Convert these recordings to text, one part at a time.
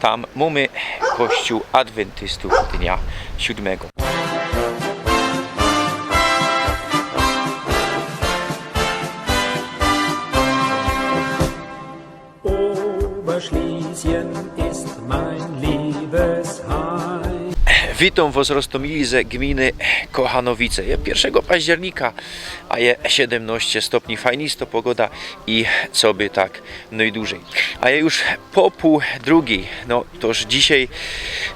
Tam mamy kościół adwentystów dnia siódmego. Witam Was Rostomili ze gminy Kochanowice. Je 1 października, a je 17 stopni fajnisto pogoda i co by tak najdłużej. A ja już po pół drugiej, no toż dzisiaj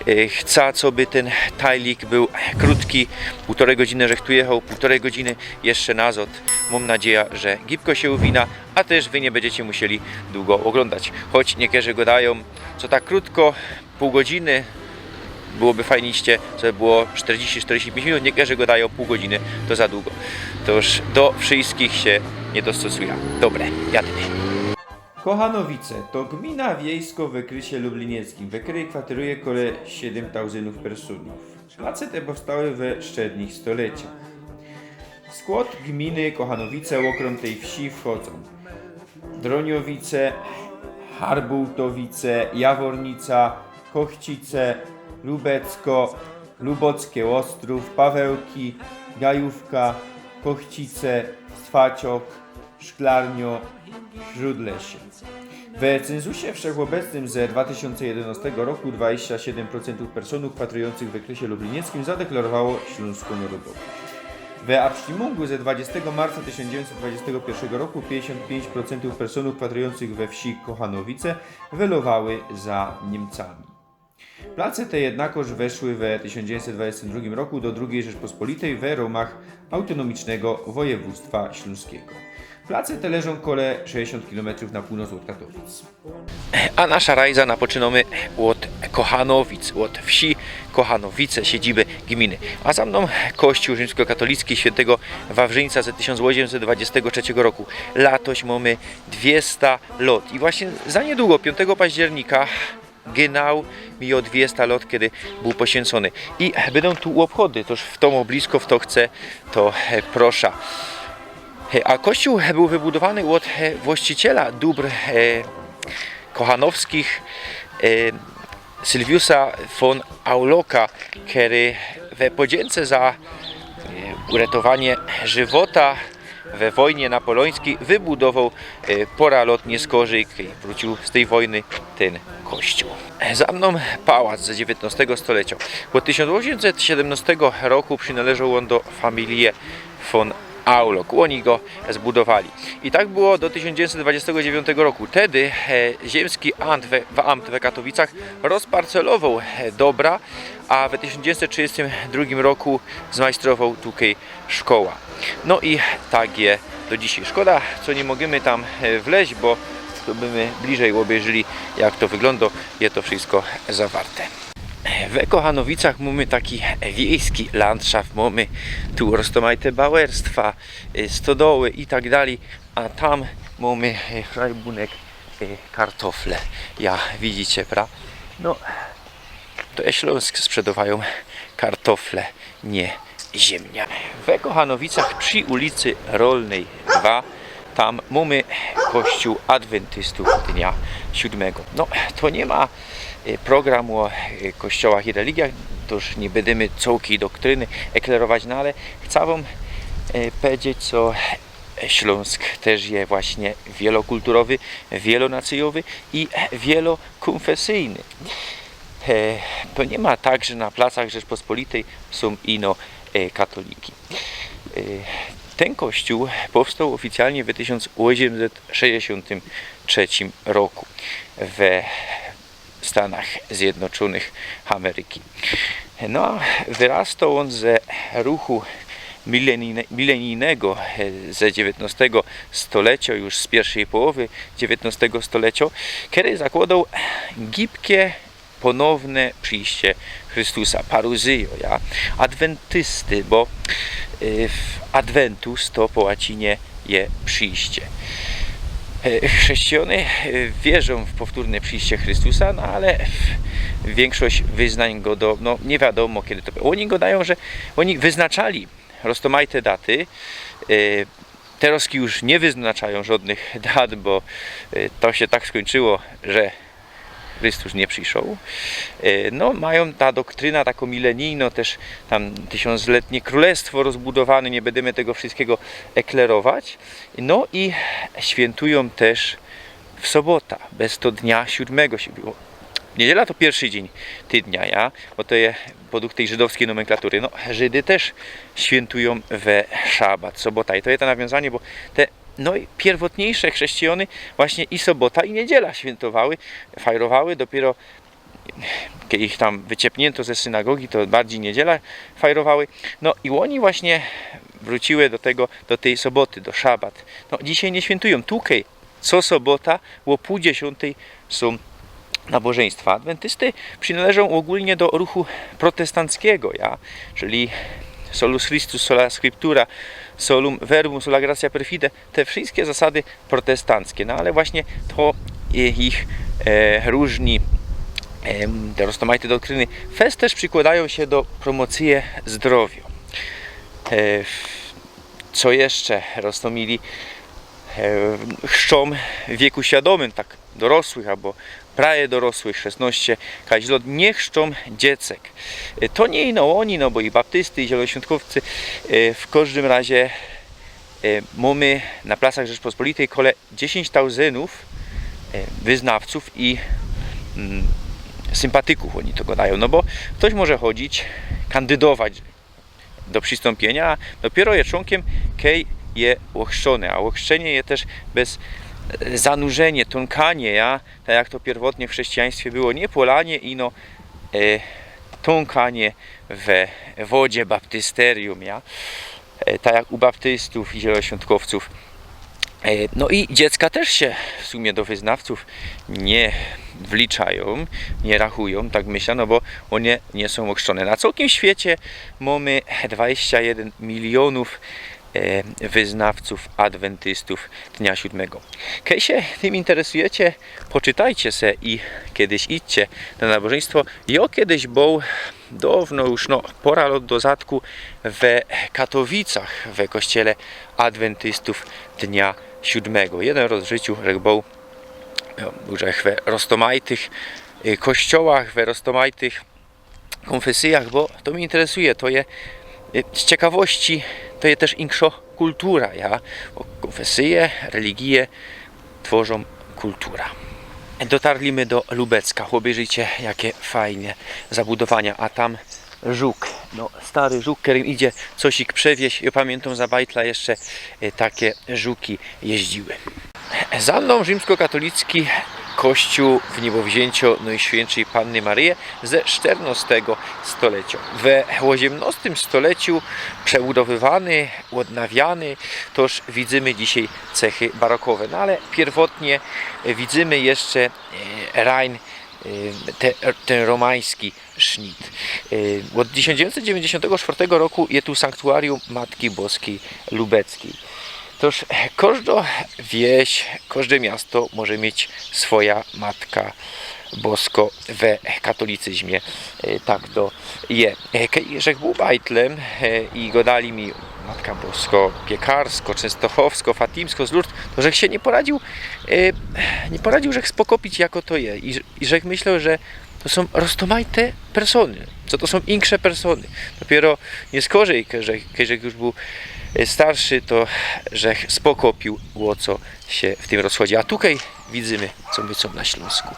e, chcę, co by ten tajlik był krótki, półtorej godziny, że tu jechał, półtorej godziny jeszcze nazad. Mam nadzieję, że gibko się uwina, a też Wy nie będziecie musieli długo oglądać. Choć niektórzy go dają, co tak krótko, pół godziny, byłoby fajniście, co było 40-45 minut, niektórzy go dają pół godziny, to za długo. To już do wszystkich się nie dostosuje. Dobre, jademy. Kochanowice to gmina wiejsko w Wykrysie Lublinieckim, w której kwateruje kole 7 tysięcy personów. Place te powstały we szczednich stoleciach. W skład gminy Kochanowice okrom tej wsi wchodzą Droniowice, Harbultowice, Jawornica, Kochcice, Lubecko, Lubockie Ostrów, Pawełki, Gajówka, Kochcice, Stwaciok, Szklarnio, Śródlesie. W cenzusie wszechobecnym ze 2011 roku 27% personów patrujących w okresie lublinieckim zadeklarowało śląską narodowość. W Abstimungu ze 20 marca 1921 roku 55% personów patrujących we wsi Kochanowice wylowały za Niemcami. Place te jednakoż weszły w 1922 roku do II Rzeczpospolitej w ramach autonomicznego województwa śląskiego. Place te leżą kole 60 km na północ od Katowic. A nasza rajza napoczynamy od Kochanowic, od wsi Kochanowice, siedziby gminy. A za mną kościół rzymskokatolicki świętego Wawrzyńca z 1823 roku. Latoś mamy 200 lot. I właśnie za niedługo, 5 października, genau o 200 lat, kiedy był poświęcony. I będą tu obchody, toż w to blisko, w to chce, to proszę. E, A kościół był wybudowany od e, właściciela dóbr e, kochanowskich Sylwiusa von Auloka, który w podzięce za uratowanie żywota we wojnie napoleońskiej wybudował e, poralotnie z Korzyk i wrócił z tej wojny ten kościół. Za mną pałac ze XIX stulecia. Od 1817 roku przynależał on do familii von Aulok. Oni go zbudowali. I tak było do 1929 roku. Wtedy e, ziemski amt we, amt w Katowicach rozparcelował e, dobra, a w 1932 roku zmajstrował tutaj szkoła. No i tak je do dzisiaj. Szkoda, co nie możemy tam e, wleźć, bo to byśmy bliżej obejrzeli, jak to wygląda. Jest to wszystko zawarte. W Kochanowicach mamy taki wiejski landschaft, mamy tu roztomajte bałerstwa, y, stodoły i tak dalej, a tam mamy y, frajbunek y, kartofle. Ja widzicie, pra? No, to Śląsk sprzedawają kartofle, nie ziemnia. W Kochanowicach przy ulicy Rolnej 2 tam mamy kościół adwentystów dnia siódmego. No, to nie ma e, programu o e, kościołach i religiach, to już nie będziemy całkiej doktryny eklerować, no ale chcę Wam e, powiedzieć, co Śląsk też jest właśnie wielokulturowy, wielonacyjowy i wielokonfesyjny. E, To nie ma tak, że na placach Rzeczpospolitej są ino e, katoliki. Ten kościół powstał oficjalnie w 1863 roku w Stanach Zjednoczonych Ameryki. No, wyrastał on ze ruchu milenijne- milenijnego ze XIX stulecia, już z pierwszej połowy XIX stulecia, który zakładał gibkie ponowne przyjście Chrystusa, paruzyjo, ja, adwentysty, bo y, adventus to po łacinie je przyjście. E, Chrześcijanie wierzą w powtórne przyjście Chrystusa, no ale większość wyznań go do, no nie wiadomo kiedy to było. Oni go dają, że oni wyznaczali roztomajte daty, y, Teraz już nie wyznaczają żadnych dat, bo y, to się tak skończyło, że Chrystus nie przyszedł. E, No, mają ta doktryna taką milenijną, też tam tysiącletnie królestwo rozbudowane, nie będziemy tego wszystkiego eklerować. No i świętują też w sobota, bez to dnia siódmego. Niedziela to pierwszy dzień tygodnia, ja? bo to jest podług tej żydowskiej nomenklatury. No, Żydy też świętują we szabat, sobota. I to jest to nawiązanie, bo te no pierwotniejsze chrześcijany właśnie i sobota i niedziela świętowały, fajrowały. Dopiero kiedy ich tam wyciepnięto ze synagogi, to bardziej niedziela fajrowały. No i oni właśnie wróciły do tego, do tej soboty, do szabat. No dzisiaj nie świętują. Tukej co sobota o pół dziesiątej są nabożeństwa. Adwentysty przynależą ogólnie do ruchu protestanckiego, ja? czyli solus Christus, sola scriptura, solum verbum, sola gratia perfide, te wszystkie zasady protestanckie, no ale właśnie to ich e, różni em, te roztomajte doktryny. Fest też przykładają się do promocji zdrowia. E, co jeszcze Rostomili e, chrzczą w wieku świadomym, tak dorosłych albo prawie dorosłych, 16 kaźlot, nie chrzczą dziecek. E, To nie ino oni, no bo i baptysty, i zielonoświątkowcy, e, w każdym razie e, mamy na placach Rzeczpospolitej kole 10 tauzynów wyznawców i mm, sympatyków oni to gadają, no bo ktoś może chodzić, kandydować do przystąpienia, a dopiero je członkiem kej je ochrzczone, a ochrzczenie je też bez zanurzenie, tąkanie, ja, tak jak to pierwotnie w chrześcijaństwie było, nie polanie, ino e, tąkanie we wodzie baptysterium, ja, e, tak jak u baptystów i zielonoświątkowców. E, No i dziecka też się w sumie do wyznawców nie wliczają, nie rachują, tak myślę, no bo one nie są ochrzczone. Na całym świecie mamy 21 milionów wyznawców adwentystów dnia siódmego. Kiedy się tym interesujecie, poczytajcie se i kiedyś idźcie na nabożeństwo. Ja kiedyś był dawno już, no, pora lot do zadku we Katowicach, we kościele adwentystów dnia siódmego. Jeden raz w życiu, że był że we roztomajtych y, kościołach, we roztomajtych konfesjach, bo to mnie interesuje, to je y, z ciekawości, to je też inkszo kultura, ja, bo konfesje, religie tworzą kultura. Dotarliśmy do Lubecka, obejrzyjcie jakie fajne zabudowania, a tam żuk, no stary żuk, którym idzie cosik przewieźć, ja pamiętam za bajtla jeszcze y, takie żuki jeździły. Za mną rzymskokatolicki kościół w niebowzięciu Najświętszej Panny Maryje ze XIV stulecia. We XVIII stuleciu przebudowywany, odnawiany, toż widzimy dzisiaj cechy barokowe. No ale pierwotnie widzimy jeszcze e, Rhein, e, te, ten romański sznit. E, Od 1994 roku jest tu sanktuarium Matki Boskiej Lubeckiej. Toż każda wieś, każde miasto może mieć swoja matka bosko we katolicyzmie. E, Tak to je. E, Rzech był bajtlem e, i go dali mi Matka Bosko Piekarsko, Częstochowsko, Fatimsko z Lourdes, to Rzech się nie poradził, e, nie poradził Rzech spokopić jako to je. I, i Rzech myślał, że to są roztomajte persony, co to są insze persony. Dopiero nie skorzej, że już był starszy, to Rzech spokopił co się w tym rozchodzi. A tutaj widzimy, co my są na Śląsku.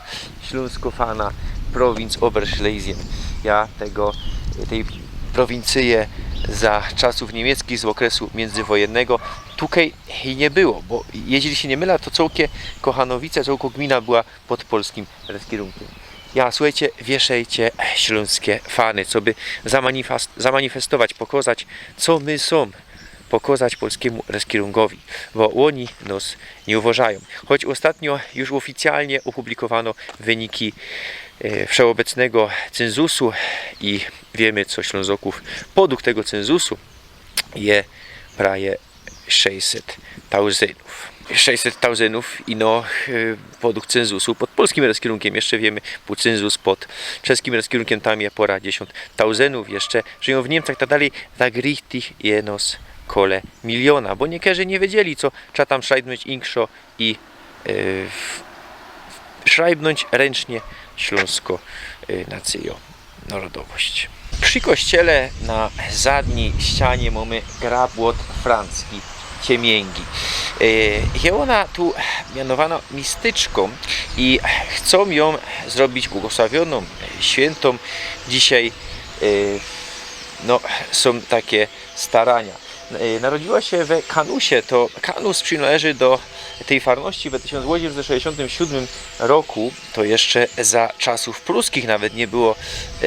Śląskofana, prowinc Oberschlesien. Ja tego, tej prowincyje za czasów niemieckich z okresu międzywojennego tutaj nie było, bo jeśli się nie mylę, to całkie Kochanowice, całko gmina była pod polskim kierunkiem. Ja, słuchajcie, wieszajcie śląskie fany, co by zamanifest- zamanifestować, pokazać, co my są pokazać polskiemu reskierungowi, bo oni nas nie uważają. Choć ostatnio już oficjalnie opublikowano wyniki e, wszechobecnego cenzusu i wiemy, co Ślązoków podług tego cenzusu je prawie 600 tauzynów. 600 tauzynów i no e, podług cenzusu pod polskim reskierunkiem jeszcze wiemy, był cenzus pod czeskim reskierunkiem tam je pora 10 tauzynów jeszcze żyją w Niemczech tak dalej tak richtig jenos kole miliona, bo niektórzy nie wiedzieli co trzeba tam szajbnąć inkszo i yy, ręcznie śląsko y, nacjo narodowość. Przy kościele na zadniej ścianie mamy grabłot francuski Ciemięgi. Y, Jest ona tu mianowana mistyczką i chcą ją zrobić błogosławioną, świętą. Dzisiaj no, są takie starania. Y, Narodziła się we Kanusie, to Kanus przynależy do tej farności w 1867 roku, to jeszcze za czasów pruskich, nawet nie było y,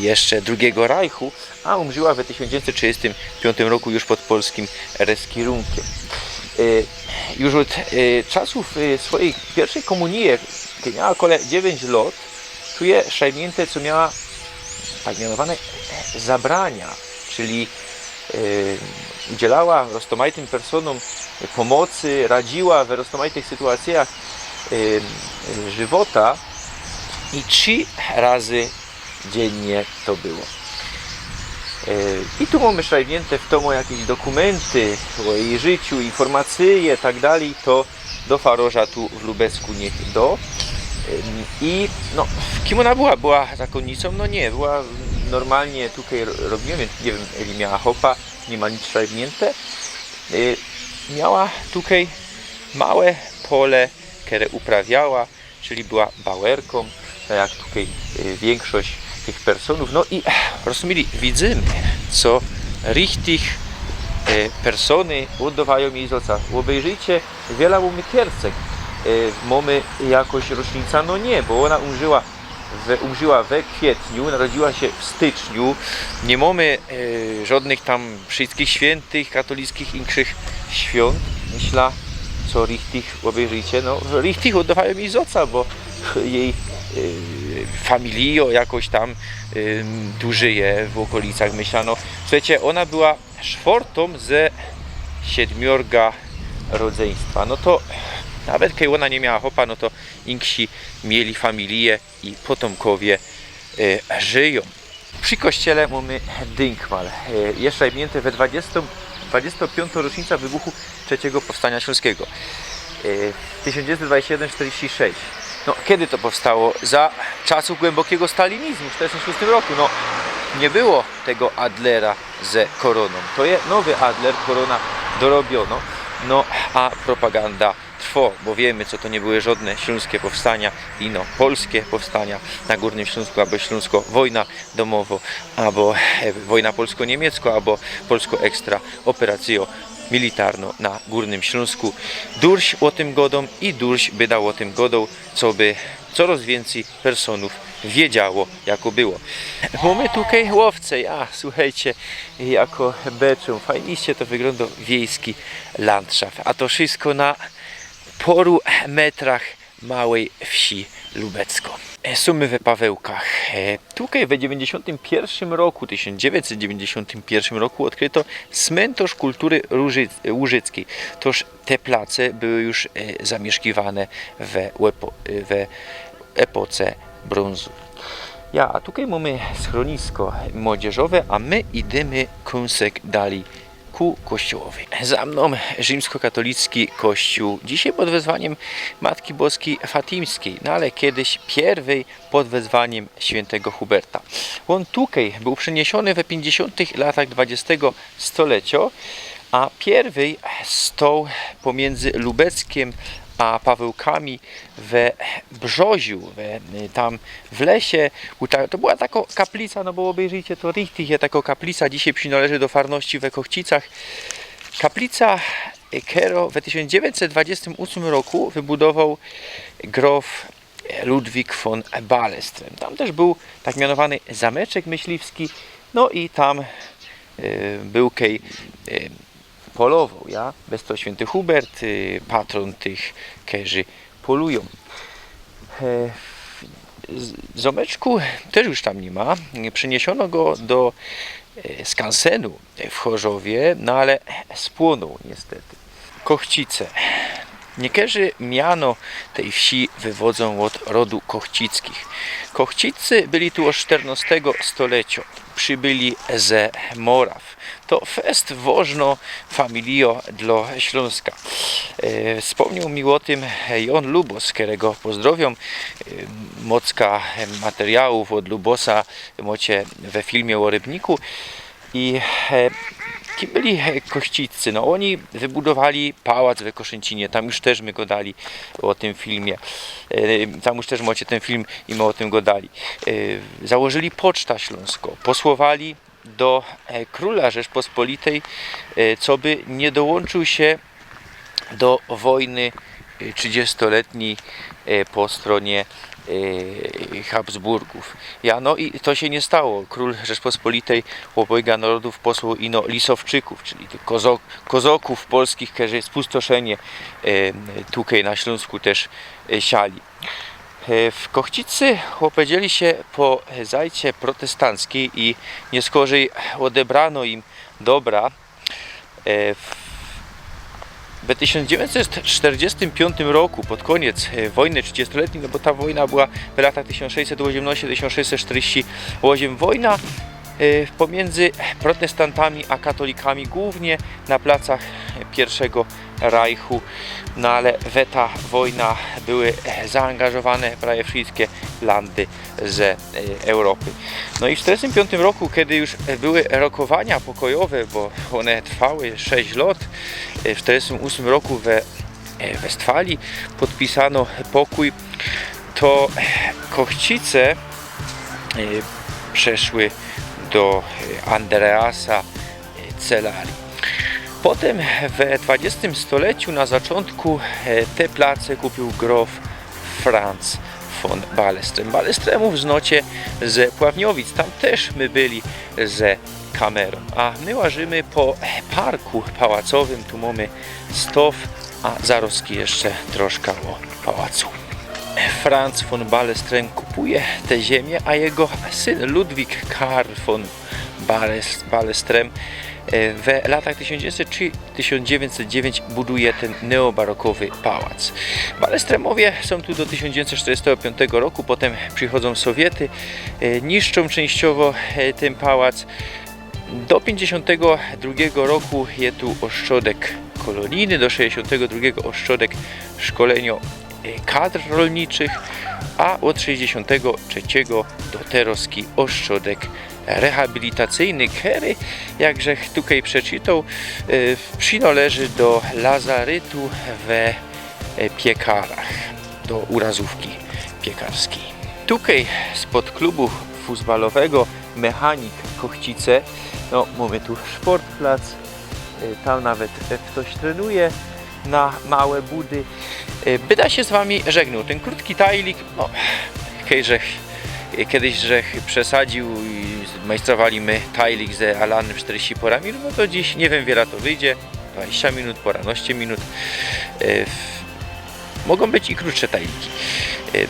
jeszcze II Reichu, a umrzyła w 1935 roku już pod polskim reskierunkiem. Y, Już od czasów swojej pierwszej komunii, kiedy miała kole 9 lat, czuje szajmięte, co miała tak mianowane zabrania, czyli udzielała roztomajtym personom pomocy, radziła w roztomaitych sytuacjach żywota i trzy razy dziennie to było. Y, I tu mamy szajwnięte w tomu jakieś dokumenty o jej życiu, informacje, tak dalej, to do Faroża tu w Lubecku niech do. Ym, I no, kim ona była? Była zakonnicą? No nie, była normalnie tutaj ro- robiłem, więc nie wiem, ili miała hopa, nie ma nic szajbnięte. Y, Miała tutaj małe pole, które uprawiała, czyli była bauerką, tak jak tutaj y, większość tych personów. No i rozumieli, widzimy, co richtig e, persony oddawają jej z oca. Obejrzyjcie, wiele mamy kiercek. Mamy jakoś rocznica, no nie, bo ona umrzyła we, umrzyła we kwietniu, narodziła się w styczniu. Nie mamy e, żadnych tam wszystkich świętych, katolickich, inkszych świąt. Myślę, co richtig obejrzyjcie, no richtig oddawają jej z oca, bo jej y, familio jakoś tam y, tu żyje w okolicach myślano. Słuchajcie, ona była czwartą ze siedmiorga rodzeństwa. No to nawet kiedy ona nie miała chopa, no to inksi mieli familię i potomkowie y, żyją. Przy kościele mamy Dynkmal. Y, Jeszcze mięte we 20, 25. rocznica wybuchu trzeciego powstania śląskiego. Y, 1927-46. No, kiedy to powstało? Za czasów głębokiego stalinizmu, w 1946 roku. No, nie było tego Adlera ze koroną. To jest nowy Adler, korona dorobiono. No, a propaganda trwa, bo wiemy, co to nie były żadne śląskie powstania, ino polskie powstania na Górnym Śląsku, albo Śląsko wojna domowo, albo e, wojna polsko-niemiecko, albo polsko-ekstra operacjo militarno na Górnym Śląsku. Durś o tym godą i durś by dał o tym godą, co by coraz więcej personów wiedziało, jako było. Mamy tutaj łowce, ja słuchajcie, jako beczą. Fajniście to wygląda wiejski landschaft, a to wszystko na poru metrach małej wsi Lubecko. E, Sumy we Pawełkach. E, Tutaj w 91 roku, 1991 roku odkryto cmentarz kultury łużyckiej. Toż te place były już e, zamieszkiwane we, epo, we epoce brązu. Ja, a tutaj mamy schronisko młodzieżowe, a my idziemy kąsek dalej ku kościołowi. Za mną rzymskokatolicki kościół, dzisiaj pod wezwaniem Matki Boskiej Fatimskiej, no ale kiedyś pierwej pod wezwaniem świętego Huberta. On tutaj był przeniesiony we 50 latach XX stulecia, a pierwej stał pomiędzy Lubeckiem a Pawełkami we Brzoziu, we, y, tam w lesie. To była taka kaplica, no bo obejrzyjcie to richtig, jest taka kaplica, dzisiaj przynależy do farności we Kochcicach. Kaplica y, Kero w 1928 roku wybudował grof Ludwik von Balestrem. Tam też był tak mianowany zameczek myśliwski, no i tam y, był kej y, polował, ja? Bez to święty Hubert, y, patron tych, którzy polują. E, Zomeczku też już tam nie ma. Przeniesiono go do e, skansenu w Chorzowie, no ale spłonął niestety. Kochcice. Niektórzy miano tej wsi wywodzą od rodu kochcickich. Kochcicy byli tu od XIV stulecia. Przybyli ze Moraw. To fest wożno familio dla Śląska. E, Wspomniał mi o tym Jon Lubos, którego pozdrowią. E, Mocka materiałów od Lubosa macie we filmie o Rybniku. I e, kim byli kościccy? No oni wybudowali pałac we Koszęcinie, tam już też my go dali o tym filmie. Tam już też macie ten film i my o tym go dali. E, Założyli Poczta Śląsko, posłowali do e, króla Rzeczpospolitej, e, co by nie dołączył się do wojny e, 30-letniej e, po stronie Habsburgów. Ja, no i to się nie stało. Król Rzeczpospolitej obojga narodów posłał ino Lisowczyków, czyli tych kozok, kozoków polskich, którzy spustoszenie tutaj na Śląsku też siali. E, W Kochcicy opowiedzieli się po zajcie protestanckiej i nie skorzej odebrano im dobra. E, w w 1945 roku, pod koniec e, wojny 30-letniej, no bo ta wojna była w latach 1618-1648, wojna pomiędzy protestantami a katolikami, głównie na placach pierwszego Reichu, no ale we ta wojna były zaangażowane prawie wszystkie landy ze e, Europy. No i w 1945 roku, kiedy już były rokowania pokojowe, bo one trwały 6 lat, e, w 1948 roku we e, Westfalii podpisano pokój, to Kochcice przeszły do Andreasa Celari. Potem w XX stuleciu na zaczątku e, te place kupił grof Franz von Balestrem. Balestremów znocie z Pławniowic, tam też my byli ze kamerą. A my łażymy po parku pałacowym, tu mamy stow, a zaroski jeszcze troszkę o pałacu. Franz von Balestrem kupuje tę ziemię, a jego syn Ludwik Karl von Bales- Balestrem w latach 1903-1909 buduje ten neobarokowy pałac. Balestremowie są tu do 1945 roku, potem przychodzą Sowiety, e, niszczą częściowo e, ten pałac. Do 52 roku jest tu ośrodek kolonijny, do 62 ośrodek szkolenio e, kadr rolniczych, a od 63 do Teroski ośrodek rehabilitacyjny, który, jakże tutaj przeczytał, e, przynależy do lazarytu w e, piekarach, do urazówki piekarskiej. Tutaj spod klubu futbalowego Mechanik Kochcice, no mamy tu sportplac, y, tam nawet ktoś trenuje na małe budy. Byda się z Wami żegnał. Ten krótki tajlik, no, kiedyś, kiedyś żech przesadził i majstrowali tajlik ze Alanem 40 porami, no to dziś nie wiem wiele to wyjdzie, 20 minut, poranoście minut. W- Mogą być i krótsze tajliki. Y,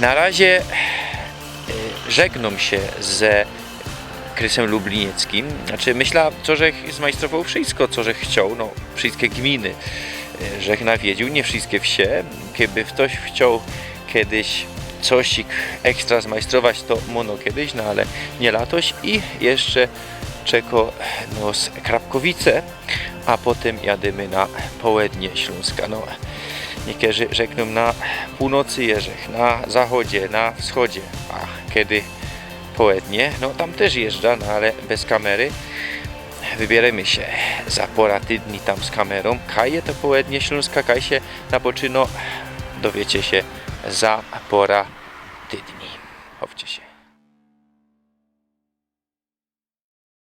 Na razie y, żegnam się ze Krysem Lublinieckim. Znaczy myślę, co żech zmajstrował wszystko, co żech chciał, no wszystkie gminy żech nawiedził, nie wszystkie wsie. Kiedy ktoś chciał kiedyś coś ekstra zmajstrować, to mono kiedyś, no ale nie latoś i jeszcze czeko nos Krapkowice, a potem jadymy na południe Śląska. No, niektórzy rzekną na północy Jerzech, na zachodzie, na wschodzie, a kiedy południe, no tam też jeżdża, no ale bez kamery. Wybieramy się za pora tydni tam z kamerą. Kaje to południe Śląska, kaj się na poczyno, dowiecie się za pora tydni. Chowcie się.